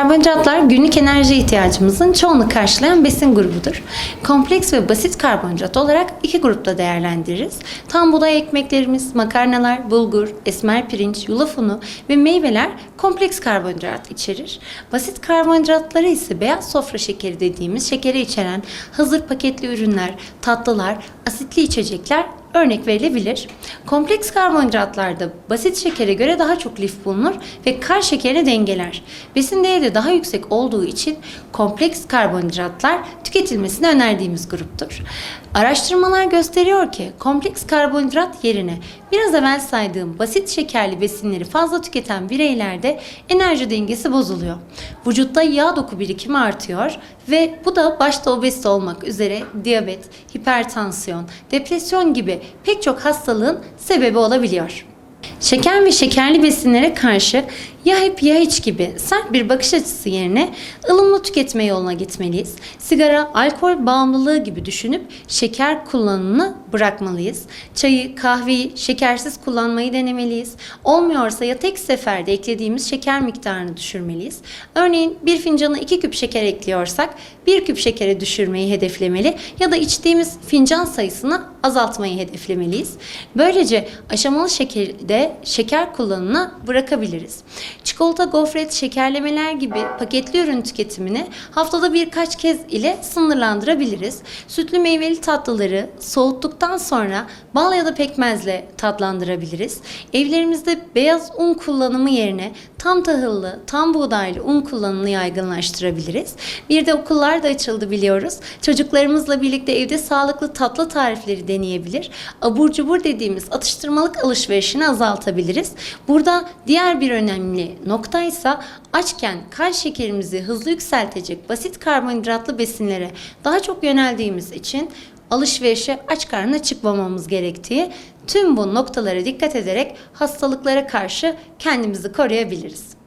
Karbonhidratlar günlük enerji ihtiyacımızın çoğunu karşılayan besin grubudur. Kompleks ve basit karbonhidrat olarak iki grupta değerlendiririz. Tam buğday ekmeklerimiz, makarnalar, bulgur, esmer pirinç, yulaf unu ve meyveler kompleks karbonhidrat içerir. Basit karbonhidratları ise beyaz sofra şekeri dediğimiz şekeri içeren hazır paketli ürünler, tatlılar, asitli içecekler örnek verilebilir. Kompleks karbonhidratlarda basit şekere göre daha çok lif bulunur ve kar şekerini dengeler. Besin değeri de daha yüksek olduğu için kompleks karbonhidratlar tüketilmesini önerdiğimiz gruptur. Araştırmalar gösteriyor ki kompleks karbonhidrat yerine biraz evvel saydığım basit şekerli besinleri fazla tüketen bireylerde enerji dengesi bozuluyor. Vücutta yağ doku birikimi artıyor ve bu da başta obezite olmak üzere diyabet, hipertansiyon, depresyon gibi pek çok hastalığın sebebi olabiliyor. Şeker ve şekerli besinlere karşı ya hep ya hiç gibi sert bir bakış açısı yerine ılımlı tüketme yoluna gitmeliyiz. Sigara, alkol bağımlılığı gibi düşünüp şeker kullanımını bırakmalıyız. Çayı, kahveyi şekersiz kullanmayı denemeliyiz. Olmuyorsa ya tek seferde eklediğimiz şeker miktarını düşürmeliyiz. Örneğin bir fincana iki küp şeker ekliyorsak bir küp şekere düşürmeyi hedeflemeli ya da içtiğimiz fincan sayısını azaltmayı hedeflemeliyiz. Böylece aşamalı şekilde şeker kullanımını bırakabiliriz. Çikolata, gofret, şekerlemeler gibi paketli ürün tüketimini haftada birkaç kez ile sınırlandırabiliriz. Sütlü meyveli tatlıları soğuttuktan sonra bal ya da pekmezle tatlandırabiliriz. Evlerimizde beyaz un kullanımı yerine tam tahıllı, tam buğdaylı un kullanımını yaygınlaştırabiliriz. Bir de okullar da açıldı biliyoruz. Çocuklarımızla birlikte evde sağlıklı tatlı tarifleri deneyebilir. Abur cubur dediğimiz atıştırmalık alışverişini azaltabiliriz. Burada diğer bir önemli nokta ise açken kan şekerimizi hızlı yükseltecek basit karbonhidratlı besinlere daha çok yöneldiğimiz için alışverişe aç karnına çıkmamamız gerektiği tüm bu noktalara dikkat ederek hastalıklara karşı kendimizi koruyabiliriz.